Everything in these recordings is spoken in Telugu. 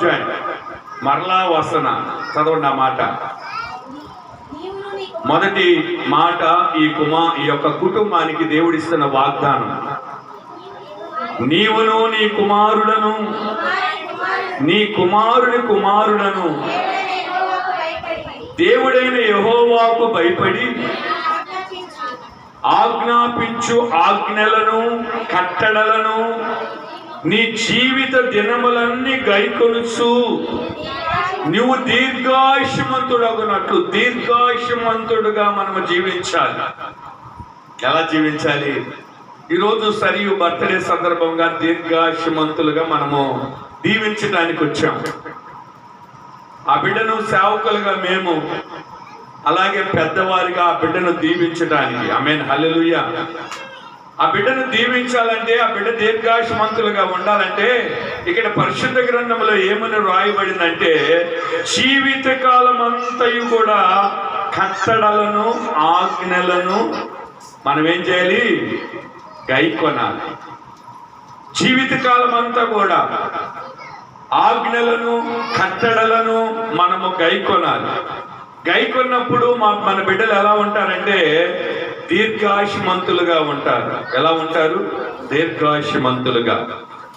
అధ్యాయం మరలా వసన. చదవండి ఆ మాట. మొదటి మాట ఈ కుమా ఈ యొక్క కుటుంబానికి దేవుడిస్తున్న వాగ్దానం. నీవును నీ కుమారులను నీ కుమారుని కుమారులను దేవుడైన యహోవాకు భయపడి ఆజ్ఞాపించు ఆజ్ఞలను కట్టడలను నీ జీవిత దినములన్నీ గైకొనుచు. నువ్వు దీర్ఘాయుష్మంతుడగునట్లు దీర్ఘాయుషమంతుడుగా మనము జీవించాలి. ఎలా జీవించాలి? ఈరోజు సరియు బర్త్డే సందర్భంగా దీర్ఘాయుషమంతులుగా మనము దీవించడానికి వచ్చాం. ఆ బిడ్డను సేవకులుగా మేము అలాగే పెద్దవారిగా ఆ బిడ్డను దీవించడానికి. ఆమెన్. హల్లెలూయ. ఆ బిడ్డను దీవించాలంటే ఆ బిడ్డ దీర్ఘాయుష్మంతులుగా ఉండాలంటే ఇక్కడ పరిశుద్ధ గ్రంథంలో ఏమని రాయబడిందంటే జీవితకాలం అంతయు కూడా కట్టడలను ఆజ్ఞలను మనం ఏం చేయాలి? గైకొనాలి. జీవితకాలం అంతా కూడా ఆజ్ఞలను కట్టడలను మనము గైకొనాలి. గైకొన్నప్పుడు మా మన బిడ్డలు ఎలా ఉంటారంటే దీర్ఘాయుషమంతులుగా ఉంటారు. ఎలా ఉంటారు? దీర్ఘాయుషమంతులుగా.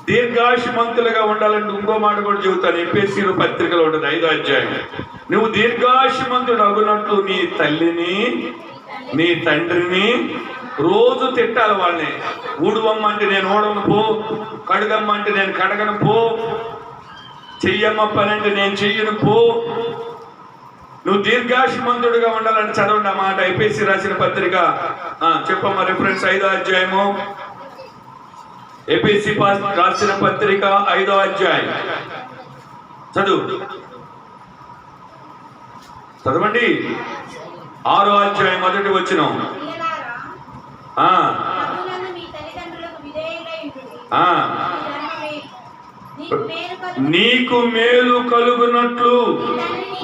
దీర్ఘాయుషమంతులుగా ఉండాలంటే ఇంకో మాట కూడా చెబుతాను. ఎప్పేసి పత్రికలో ఉంటుంది ఐదో అధ్యాయం. నువ్వు దీర్ఘాయుషమంతుడు అగునట్లు నీ తల్లిని నీ తండ్రిని రోజు తిట్టాలి వాళ్ళని. ఊడువమ్మంటే నేను ఓడవను పో కడుగమ్మంటే నేను కడగను పో చెయ్యమ్మ పని అంటే నేను చెయ్యను పో నువ్వు దీర్ఘాయుష్మంతుడిగా ఉండాలని చదవండి ఆ మాట. ఐపీసీ రాసిన పత్రిక. చెప్పమ్మా రిఫరెన్స్ ఐదో అధ్యాయము. ఏపీసీ పాస్ రాసిన పత్రిక ఐదో అధ్యాయం. చదువు. చదవండి. ఆరో అధ్యాయం మొదటి వచ్చిన నీకు మేలు కలుగునట్లు.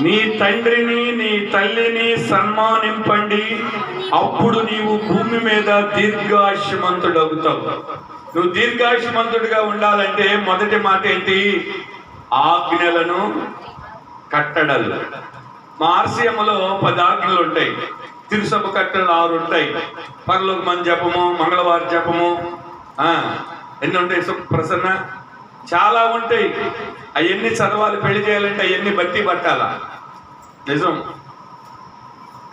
నీ తండ్రిని నీ తల్లిని సన్మానింపండి. అప్పుడు నీవు భూమి మీద దీర్ఘాయుష్మంతుడవుతావు. నువ్వు దీర్ఘాయుష్మంతుడిగా ఉండాలంటే మొదటి మాట ఏంటి? ఆజ్ఞలను కట్టడలు. మా ఆర్సీఎంలో పది ఆజ్ఞలు ఉంటాయి. తిరుసభ కట్టడలు ఆరు ఉంటాయి. పగలకు మన జపము మంగళవారం జపము ఎన్ని ఉంటాయి? ప్రసన్న చాలా ఉంటాయి. అవన్నీ చదవాలి పెళ్ళి చేయాలంటే అవన్నీ బట్టి పట్టాల. నిజం.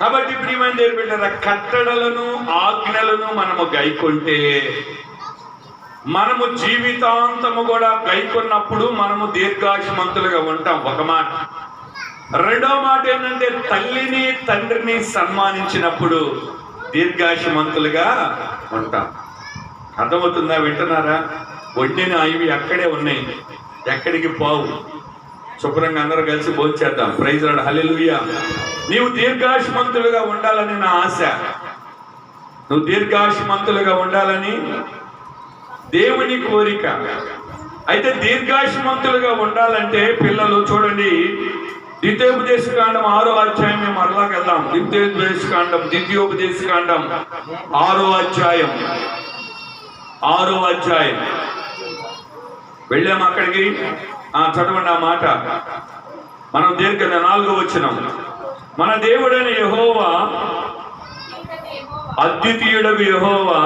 కాబట్టి ప్రియమైన దేవుని బిడ్డలారా, కట్టడలను ఆజ్ఞలను మనము గైకొంటే మనము జీవితాంతము కూడా గైకొన్నప్పుడు మనము దీర్ఘాయుష్మంతులుగా ఉంటాం. ఒక మాట. రెండో మాట ఏంటంటే తల్లిని తండ్రిని సన్మానించినప్పుడు దీర్ఘాయుష్మంతులుగా ఉంటాం. అర్థమవుతుందా వింటున్నారా? వండిన ఇవి అక్కడే ఉన్నాయి. ఎక్కడికి పోవు. శుభ్రంగా అందరూ కలిసి భోంచేద్దాం ప్రైజ్ రాడు హల్లెలూయా నీవు దీర్ఘాశమంతులుగా ఉండాలని నా ఆశ. నువ్వు దీర్ఘాశమంతులుగా ఉండాలని దేవుని కోరిక. అయితే దీర్ఘాశమంతులుగా ఉండాలంటే పిల్లలు చూడండి ద్వితీయోపదేశకాండం ఆరో అధ్యాయం మేము అలాగ వెళ్దాం. ద్వితీయోపదేశకాండం ద్వితీయోపదేశకాండం ఆరో అధ్యాయం ఆరో అధ్యాయం. వెళ్ళాము అక్కడికి? ఆ చదవండి ఆ మాట. మనం దీర్ఘ నాలుగో వచ్చినాం మన దేవుడైన యహోవా అద్వితీయుడవి యహోవా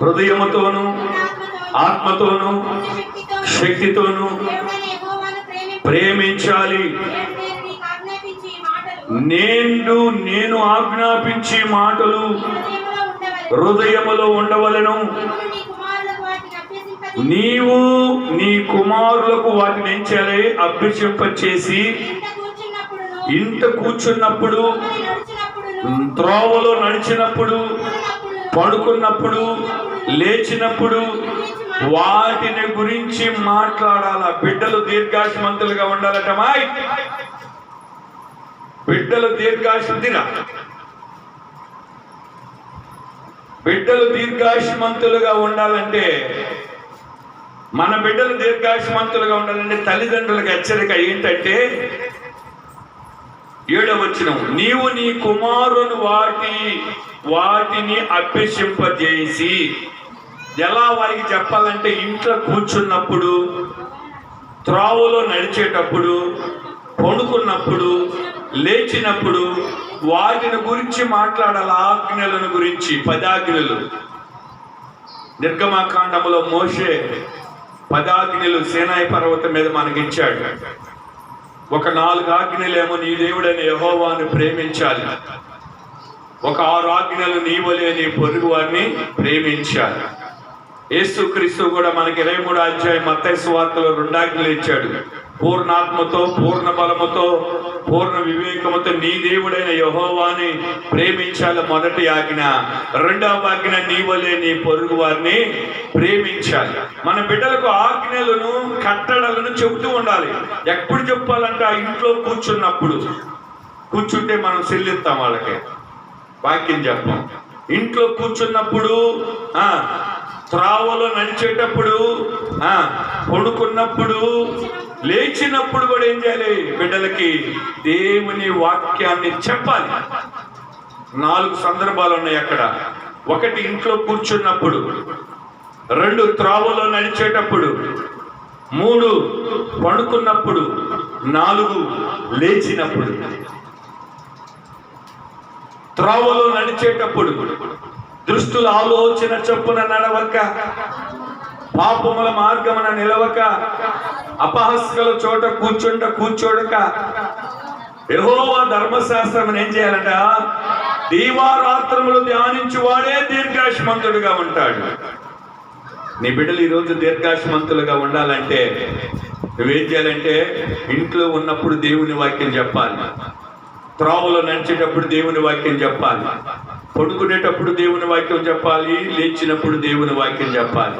హృదయముతోను ఆత్మతోనూ, ఆత్మతోను శక్తితోను ప్రేమించాలి. నేను నేను ఆజ్ఞాపించే మాటలు హృదయములో ఉండవలెను. హృదయములో ఉండవలను నీవును నీ కుమారులకు వాటిని అభ్యసింపజేసి, నీవు నీ కుమారులకు వాటిని ఏం చేయాలి? అభ్యసింపచేసి ఇంట కూర్చున్నప్పుడు త్రోవలో నడిచినప్పుడు పడుకున్నప్పుడు లేచినప్పుడు వాటిని గురించి మాట్లాడాల? బిడ్డలు దీర్ఘాశమంతులుగా ఉండాలట మాయ్. బిడ్డలు దీర్ఘాశుద్ధిరా బిడ్డలు దీర్ఘాశమంతులుగా ఉండాలంటే మన బిడ్డలు దీర్ఘాయుష్మంతులుగా ఉండాలంటే తల్లిదండ్రులకు హెచ్చరిక ఏంటంటే ఏడవచ్చిన నీవు నీ కుమారుని వాటి వాటిని అభ్యసింపజేసి ఎలా వారికి చెప్పాలంటే ఇంట్లో కూర్చున్నప్పుడు త్రావులో నడిచేటప్పుడు పడుకున్నప్పుడు లేచినప్పుడు వాటిని గురించి మాట్లాడాల ఆజ్ఞలను గురించి పదాజ్ఞలు. నిర్గమాకాండములో మోసే పదాగ్నిలు సేనాయి పర్వతం మీద మనకిచ్చాడు ఒక నాలుగు ఆజ్ఞలేమో నీ దేవుడని యహోవాను ప్రేమించాలి. ఒక ఆరు ఆజ్ఞలు నీవలే నీ పొరుగు వారిని ప్రేమించాలి. యేసుక్రీస్తు కూడా మనకి ఇరవై మూడు అధ్యాయం మత్తైసు సువార్తలో రెండు ఆజ్ఞలు ఇచ్చాడు. పూర్ణాత్మతో పూర్ణ బలముతో పూర్ణ వివేకముతో నీ దేవుడైన యహోవాని ప్రేమించాలి మొదటి ఆజ్ఞ. రెండవ ఆజ్ఞ నీవలే నీ పొరుగు వారిని ప్రేమించాలి. మన బిడ్డలకు ఆజ్ఞలను కట్టడలను చెబుతూ ఉండాలి. ఎప్పుడు చెప్పాలంటే ఆ ఇంట్లో కూర్చున్నప్పుడు. కూర్చుంటే మనం చెల్లిస్తాం వాళ్ళకి. వాక్యం చెప్పాం. ఇంట్లో కూర్చున్నప్పుడు త్రావలో నడిచేటప్పుడు పడుకున్నప్పుడు లేచినప్పుడు కూడా ఏం చేయాలి? బిడ్డలకి దేవుని వాక్యాన్ని చెప్పాలి. నాలుగు సందర్భాలు ఉన్నాయి అక్కడ. ఒకటి ఇంట్లో కూర్చున్నప్పుడు రెండు త్రావలో నడిచేటప్పుడు మూడు పడుకున్నప్పుడు నాలుగు లేచినప్పుడు. త్రావలో నడిచేటప్పుడు దృష్టుల ఆలోచన చొప్పున నడవక పాపముల మార్గమున నిలవక అపహస్కల చోట కూర్చుంట కూర్చోడక. యహోవా ధర్మశాస్త్రం ఏం చేయాలంట? దీవారాత్రములు ధ్యానించి వాడే దీర్ఘాయుష్మంతుడుగా ఉంటాడు. నీ బిడ్డలు ఈరోజు దీర్ఘాశమంతులుగా ఉండాలంటే నువ్వేం చేయాలంటే ఇంట్లో ఉన్నప్పుడు దేవుని వాక్యం చెప్పాలి. త్రోవలో నడిచేటప్పుడు దేవుని వాక్యం చెప్పాలి. పడుకునేటప్పుడు దేవుని వాక్యం చెప్పాలి. లేచినప్పుడు దేవుని వాక్యం చెప్పాలి.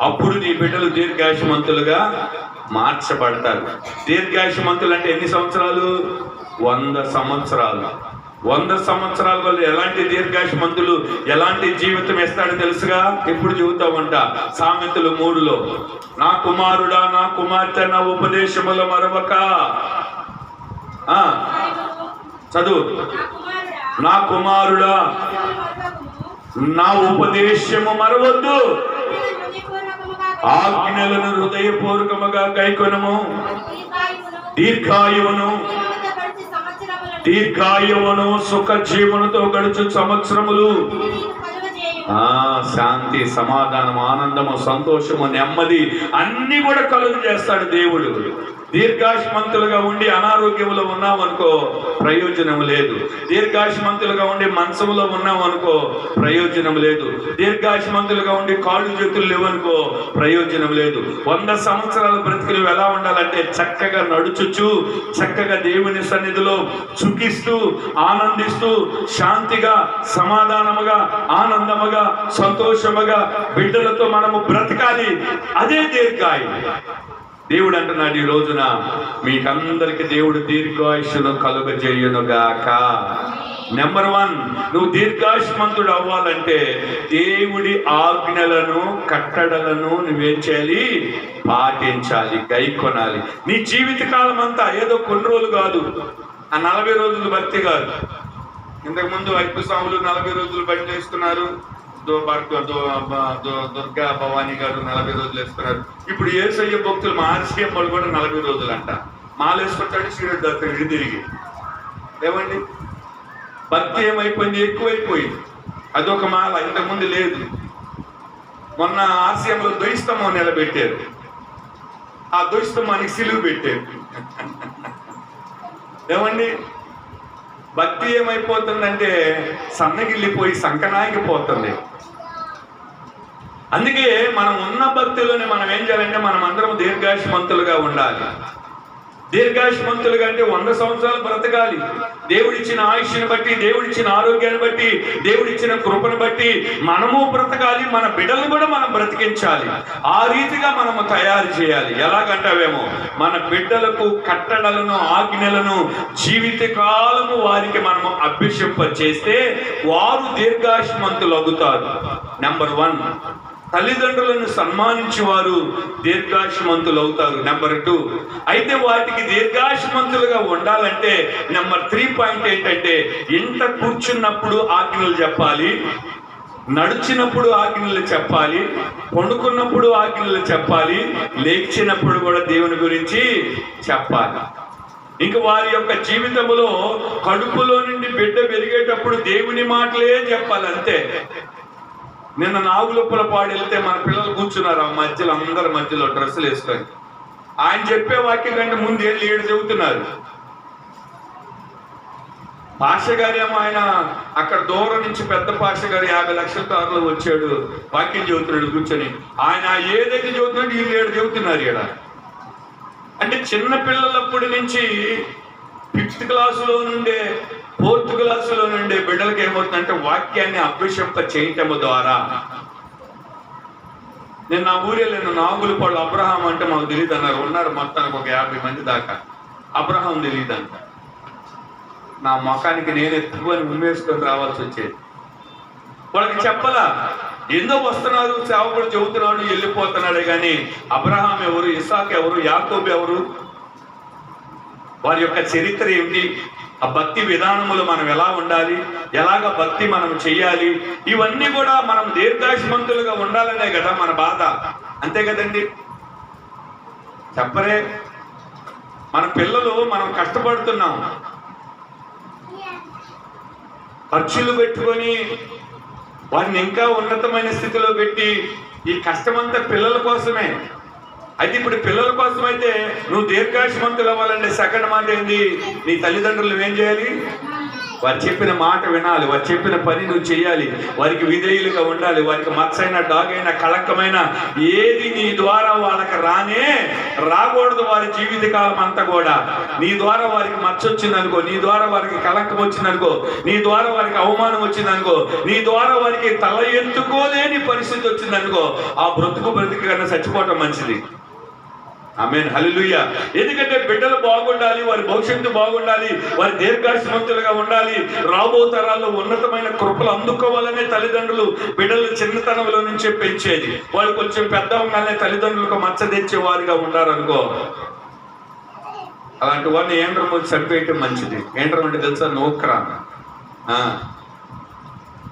అప్పుడు నీ బిడ్డలు దీర్ఘాశమంతులుగా మార్చబడతారు. దీర్ఘాయుషమంతులు అంటే ఎన్ని సంవత్సరాలు? వంద సంవత్సరాలు. వంద సంవత్సరాల వల్ల ఎలాంటి దీర్ఘాయుషమంతులు ఎలాంటి జీవితం ఇస్తాడో తెలుసుగా? ఎప్పుడు చెబుతామంట సామెతలు మూడులో నా కుమారుడా నా కుమార్తె నా ఉపదేశముల మరొక చదువు. నా కుమారుడా నా కుమారుడా నా ఉపదేశము మరవద్దు. ఆజ్ఞలను హృదయపూర్వకముగా కైకొనము. దీర్ఘాయువును దీర్ఘాయువును సుఖ జీవనతో గడుచు సంవత్సరములు. ఆ శాంతి సమాధానం ఆనందము సంతోషము నెమ్మది అన్ని కూడా కలుగు చేస్తాడు దేవుడు. దీర్ఘాయుష్మంతులుగా ఉండి అనారోగ్యంలో ఉన్నామనుకో ప్రయోజనం లేదు. దీర్ఘాయుష్మంతులుగా ఉండి మంచంలో ఉన్నామనుకో ప్రయోజనం లేదు. దీర్ఘాయుష్మంతులుగా ఉండి కాళ్ళు చేతులు లేవనుకో ప్రయోజనం లేదు. వంద సంవత్సరాల బ్రతికలు ఎలా ఉండాలంటే చక్కగా నడుచుచు చక్కగా దేవుని సన్నిధిలో చుకిస్తూ ఆనందిస్తూ శాంతిగా సమాధానముగా ఆనందముగా సంతోషముగా బిడ్డలతో మనము బ్రతకాలి. అదే దీర్ఘాయు దేవుడు అంటున్నాడు ఈ రోజున మీకందరికి దేవుడు దీర్ఘాయుషును కలుగజేయును గాక నెంబర్ వన్ నువ్వు దీర్ఘాయుష్మంతుడు అవ్వాలంటే దేవుడి ఆజ్ఞలను కట్టడలను నువ్వేం చేయాలి? పాటించాలి గైకొనాలి. నీ జీవితకాలం అంతా ఏదో కొన్ని రోజులు కాదు ఆ నలభై రోజులు భక్తి కాదు. ఇంతకు ముందు ఐదు స్వాములు నలభై రోజులు బయట వేసుకున్నారు. దో భార్గవ దో దో- దుర్గా భవానీ గారు నలభై రోజులు వేసుకున్నారు. ఇప్పుడు ఏసయ్య భక్తులు మహర్షియం వాళ్ళు కూడా నలభై రోజులు అంట మాల వేసుకుంటాడు సీరియడ్ తిరిగి. ఏమండి? భక్తి ఏమైపోయింది? ఎక్కువైపోయింది. అదొక మాల ఇంతకుముందు లేదు. మొన్న ఆశయంలో ద్వైస్తమం నిలబెట్టారు. ఆ ద్వైస్తమానికి సిలువు పెట్టారు. ఏమండి? భక్తి ఏమైపోతుందంటే సన్నగిల్లిపోయి సంకనానికి పోతుంది. అందుకే మనం ఉన్న భక్తిలోనే మనం ఏం చేయాలంటే మనం అందరం దీర్ఘాయుష్మంతులుగా ఉండాలి. దీర్ఘాయుష్మంతులుగా అంటే వంద సంవత్సరాలు బ్రతకాలి. దేవుడిచ్చిన ఆయుష్ని బట్టి దేవుడిచ్చిన ఆరోగ్యాన్ని బట్టి దేవుడిచ్చిన కృపను బట్టి మనము బ్రతకాలి మన బిడ్డలు కూడా మనం బ్రతికించాలి. ఆ రీతిగా మనము తయారు చేయాలి. ఎలాగంటావేమో? మన బిడ్డలకు కట్టడలను ఆజ్ఞలను జీవితకాలము వారికి మనము అభ్యసింప చేస్తే వారు దీర్ఘాయుష్మంతులు అవుతారు నెంబర్ వన్ తల్లిదండ్రులను సన్మానించి వారు దీర్ఘాయుష్మంతులు అవుతారు నెంబర్ టూ అయితే వాటికి దీర్ఘాశమంతులుగా ఉండాలంటే నెంబర్ త్రీ పాయింట్ ఏంటంటే ఇంట కూర్చున్నప్పుడు ఆజ్ఞలు చెప్పాలి నడిచినప్పుడు ఆజ్ఞలు చెప్పాలి పండుకున్నప్పుడు ఆజ్ఞలు చెప్పాలి లేచినప్పుడు కూడా దేవుని గురించి చెప్పాలి. ఇంక వారి యొక్క జీవితంలో కడుపులో నుండి బిడ్డ పెరిగేటప్పుడు దేవుని మాటలే చెప్పాలి అంతే నిన్న నాగులుప్పల పాడు వెళ్తే మన పిల్లలు కూర్చున్నారు ఆ మధ్యలో అందరి మధ్యలో డ్రెస్సులు వేసుకొని. ఆయన చెప్పే వాక్యం కంటే ముందు వెళ్ళి ఏడు చెబుతున్నారు. పాష గారేమో ఆయన అక్కడ దూరం నుంచి పెద్ద పాష గారు యాభై లక్షల తారులు వచ్చాడు వాక్యం చెబుతున్నాడు కూర్చొని. ఆయన ఏదైతే చెబుతున్నాడు వీళ్ళు ఏడు చెబుతున్నారు ఇక్కడ అంటే చిన్న పిల్లలప్పటి నుంచి ఫిఫ్త్ క్లాసులో నుండే ఫోర్త్ క్లాసులో నుండి బిడ్డలకి ఏమవుతుందంటే వాక్యాన్ని అభ్యసింప చేయటం ద్వారా. నేను నా ఊరే నేను నాగులు పళ్ళు అబ్రహాం అంటే మాకు తెలియదు అన్నారు. ఉన్నారు మొత్తానికి ఒక యాభై మంది దాకా. అబ్రహాం తెలియదు అంట నా ముఖానికి నేను ఎత్తుకొని ఉమ్మేసుకొని రావాల్సి వచ్చేది. వాళ్ళకి చెప్పలా? ఎందుకు వస్తున్నారు? సేవకుడు చెబుతున్నాడు వెళ్ళిపోతున్నాడే కానీ అబ్రహాం ఎవరు? ఇసాక్ ఎవరు? యాకోబ్ ఎవరు? వారి యొక్క చరిత్ర ఏమిటి? ఆ భక్తి విధానములు మనం ఎలా ఉండాలి? ఎలాగ భక్తి మనం చెయ్యాలి? ఇవన్నీ కూడా మనం దీర్ఘాశమంతులుగా ఉండాలనే కదా మన బాధ. అంతే కదండి? చెప్పరే. మన పిల్లలు మనం కష్టపడుతున్నాం. ఖర్చులు పెట్టుకొని వారిని ఇంకా ఉన్నతమైన స్థితిలో పెట్టి ఈ కష్టమంతా పిల్లల కోసమే. అయితే ఇప్పుడు పిల్లల కోసం అయితే నువ్వు దీర్ఘాయుష్మంతులు అవ్వాలంటే సెకండ్ మాట ఏంది? నీ తల్లిదండ్రులు ఏం చేయాలి? వారు చెప్పిన మాట వినాలి. వారు చెప్పిన పని నువ్వు చేయాలి. వారికి విధేయులుగా ఉండాలి. వారికి మత్సైన అయినా కళంకమైన ఏది నీ ద్వారా వాళ్ళకి రానే రాకూడదు వారి జీవితకాలం అంతా కూడా. నీ ద్వారా వారికి మచ్చ వచ్చిందనుకో నీ ద్వారా వారికి కళంకం వచ్చిందనుకో నీ ద్వారా వారికి అవమానం వచ్చిందనుకో నీ ద్వారా వారికి తల ఎత్తుకోలేని పరిస్థితి వచ్చిందనుకో ఆ బ్రతుకు బ్రతుకు కన్నా చచ్చిపోవటం మంచిది. ఆమెన్ హల్లెలూయా ఎందుకంటే బిడ్డలు బాగుండాలి వారి భవిష్యత్తు బాగుండాలి వారి దీర్ఘాయుష్మంతులుగా ఉండాలి. రాబో తరాల్లో ఉన్నతమైన కృపలు అందుకోవాలనే తల్లిదండ్రులు బిడ్డలు చిన్నతనంలో నుంచే పెంచేది. వాళ్ళు కొంచెం పెద్ద ఉండాలనే తల్లిదండ్రులకు మచ్చ తెచ్చే వారిగా ఉన్నారనుకో అలాంటి వాడిని ఏండ్రం వచ్చి చంపేయటం మంచిది. ఏండ్రం అంటే తెలుసా? నోక్రా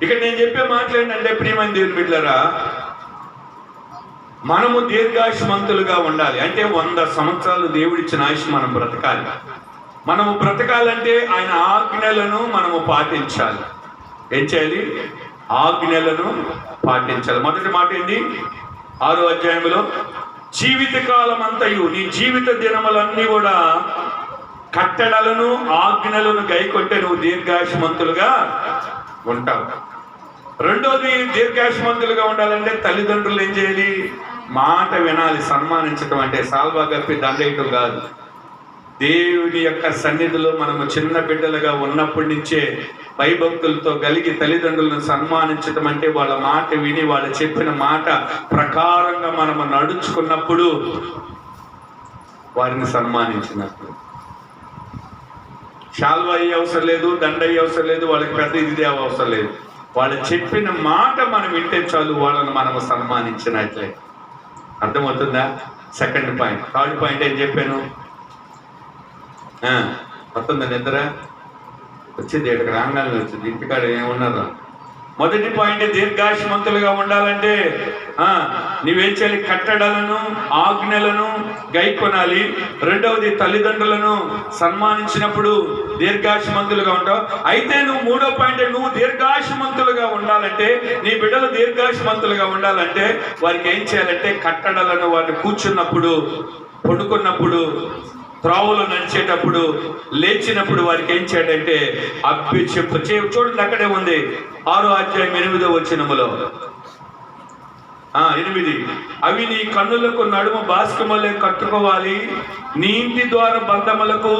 ఇక్కడ నేను చెప్పే మాట్లాడండి అంటే ప్రియమైన దేవుని బిడ్డలారా మనము దీర్ఘాయుష్మంతులుగా ఉండాలి. అంటే వంద సంవత్సరాలు దేవుడిచ్చిన ఆయుష్ మనం బ్రతకాలి. మనము బ్రతకాలంటే ఆయన ఆజ్ఞలను మనము పాటించాలి. ఏం చేయాలి? ఆజ్ఞలను పాటించాలి. మొదటి మాట ఏంటి? ఆరో అధ్యాయంలో జీవితకాలం అంతయు నీ జీవిత దినములన్నీ కూడా కట్టడలను ఆజ్ఞలను గైకొంటే నువ్వు దీర్ఘాయుష్మంతులుగా ఉంటావు. రెండోది దీర్ఘాయుష్మంతులుగా ఉండాలంటే తల్లిదండ్రులు ఏం చేయాలి? మాట వినాలి సన్మానించటం అంటే సాల్వా గప్పి దండేయటం కాదు. దేవుని యొక్క సన్నిధిలో మనము చిన్న బిడ్డలుగా ఉన్నప్పటి నుంచే భయభక్తులతో కలిగి తల్లిదండ్రులను సన్మానించటం అంటే వాళ్ళ మాట విని వాళ్ళు చెప్పిన మాట ప్రకారంగా మనము నడుచుకున్నప్పుడు వారిని సన్మానించినప్పుడు శాల్వా అయ్యే అవసరం లేదు దండ అయ్యే అవసరం లేదు వాళ్ళకి పెద్ద ఇది అవసరం లేదు. వాళ్ళు చెప్పిన మాట మనం వింటే చాలు వాళ్ళని మనము సన్మానించినట్లే. అర్థమవుతుందా? సెకండ్ పాయింట్ థర్డ్ పాయింట్ ఏం చెప్పాను? వస్తుందా నిద్ర? వచ్చింది ఇక్కడ రాగానే వచ్చింది. ఇంటికాడ ఏమున్నారో మొదటి పాయింట్ దీర్ఘాశమంతులుగా ఉండాలంటే నీవేం చేయాలి? కట్టడలను ఆజ్ఞలను గైకొనాలి రెండవది తల్లిదండ్రులను సన్మానించినప్పుడు దీర్ఘాశమంతులుగా ఉంటావు. అయితే నువ్వు మూడో పాయింట్ నువ్వు దీర్ఘాశమంతులుగా ఉండాలంటే నీ బిడ్డలు దీర్ఘాశమంతులుగా ఉండాలంటే వారికి ఏం చేయాలంటే కట్టడలను వారిని కూర్చున్నప్పుడు పడుకున్నప్పుడు త్రావులో నడిచేటప్పుడు లేచినప్పుడు వారికి ఏం చేయాలంటే అబ్బి చెప్పు. చూడండి అక్కడే ఉంది. ఆరో అధ్యాయం ఎనిమిదో వచ్చినములో ఎనిమిది. అవి నీ కన్నులకు నడుము బాస్కమలే కట్టుకోవాలి. నీ ఇంటి ద్వారా బంధములకు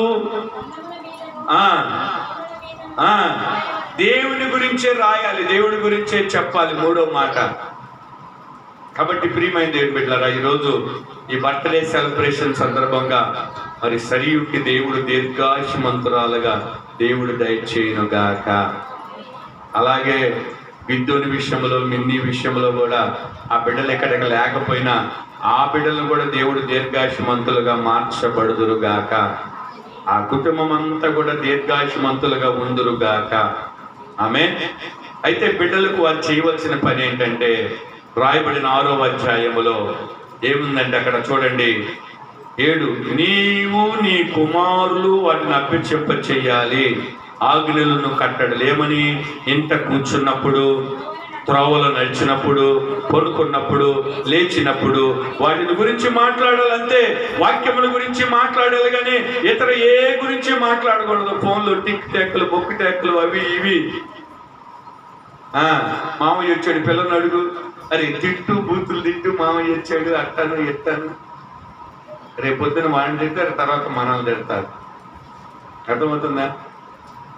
దేవుని గురించే రాయాలి దేవుడి గురించే చెప్పాలి మూడో మాట. కాబట్టి ప్రియమైన దేవుని బిడ్డారా ఈరోజు ఈ బర్త్డే సెలబ్రేషన్ సందర్భంగా మరి సరియుకి దేవుడు దీర్ఘాయుష్మంతురాలుగా దేవుడు దయచేయునుగాక. అలాగే విద్యుని విషయంలో మిన్ని విషయంలో కూడా ఆ బిడ్డలు ఎక్కడికి లేకపోయినా ఆ బిడ్డలను కూడా దేవుడు దీర్ఘాయుషమంతులుగా మార్చబడుదురు గాక ఆ కుటుంబం అంతా కూడా దీర్ఘాయుషమంతులుగా ఉందురు గాక ఆమె అయితే బిడ్డలకు వారు చేయవలసిన పని ఏంటంటే రాయబడిన ఆరో అధ్యాయములో ఏముందంటే అక్కడ చూడండి. ఏడు నీవు నీ కుమారులు వాటిని అప్పచెప్ప చెయ్యాలి ఆజ్ఞలను కట్టడలు లేమని ఇంట కూర్చున్నప్పుడు త్రోవలు నడిచినప్పుడు పడుకున్నప్పుడు లేచినప్పుడు వాటిని గురించి మాట్లాడాలంతే వాక్యముల గురించి మాట్లాడాలి కానీ ఇతర ఏ గురించి మాట్లాడకూడదు. ఫోన్లో టిక్ టాక్లు బొక్కు టాక్లు అవి ఇవి. ఆ, మామయ్య వచ్చాడు పిల్లల్ని అడుగు. అరే తిట్టు బూతులు తిట్టు మామయ్య వచ్చాడు అట్టాను ఎత్తాను రేపు పొద్దున వాడిని తిడతారు తర్వాత మనల్ని తిడతారు. అర్థమవుతుందా?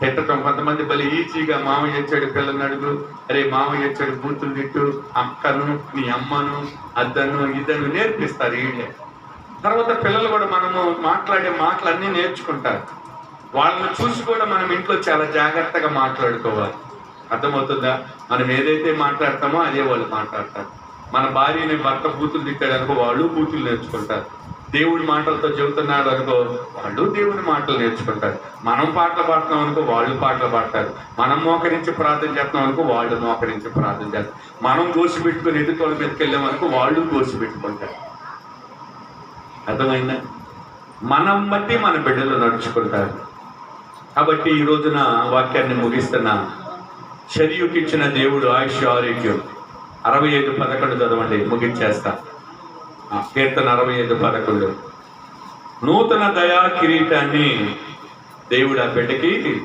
తిట్టడం కొంతమంది బలి ఈజీగా మామయ్య వచ్చాడు పిల్లలు అడుగు అరే మామయ్య వచ్చాడు బూతులు తిట్టు అక్కను నీ అమ్మను అద్దను ఇద్దను నేర్పిస్తారు వీళ్ళే తర్వాత పిల్లలు కూడా మనము మాట్లాడే మాటలన్నీ నేర్చుకుంటారు. వాళ్ళని చూసి కూడా మనం ఇంట్లో చాలా జాగ్రత్తగా మాట్లాడుకోవాలి. అర్థమవుతుందా? మనం ఏదైతే మాట్లాడతామో అదే వాళ్ళు మాట్లాడతారు. మన భార్యని భర్త బూతులు తిట్టాడు అనుకో వాళ్ళు బూతులు నేర్చుకుంటారు. దేవుడి మాటలతో చెబుతున్నాడు అనుకో వాళ్ళు దేవుడి మాటలు నేర్చుకుంటారు. మనం పాటలు పాడుతున్నాం అనుకో వాళ్ళు పాటలు పాడతారు. మనం మోకరించి ప్రార్థన చేస్తున్నాం అనుకో వాళ్ళు మోకరించి ప్రార్థన చేస్తారు. మనం గోసి పెట్టుకుని ఎదుటి మీదకి వెళ్ళాం అనుకో వాళ్ళు గోసి పెట్టుకుంటారు అర్థమైందా? మనం బట్టి మన బిడ్డలు నడుచుకుంటారు. కాబట్టి ఈ రోజున వాక్యాన్ని ముగిస్తున్నా. శరీరుకిచ్చిన దేవుడు ఆయుష్ ఆరోగ్యం. అరవై ఐదు పదకొండు చదవండి ముగించేస్తా కీర్తన అరవై ఐదు పదకొండు. నూతన దయా కిరీటాన్ని దేవుడు ఆ బిడ్డకి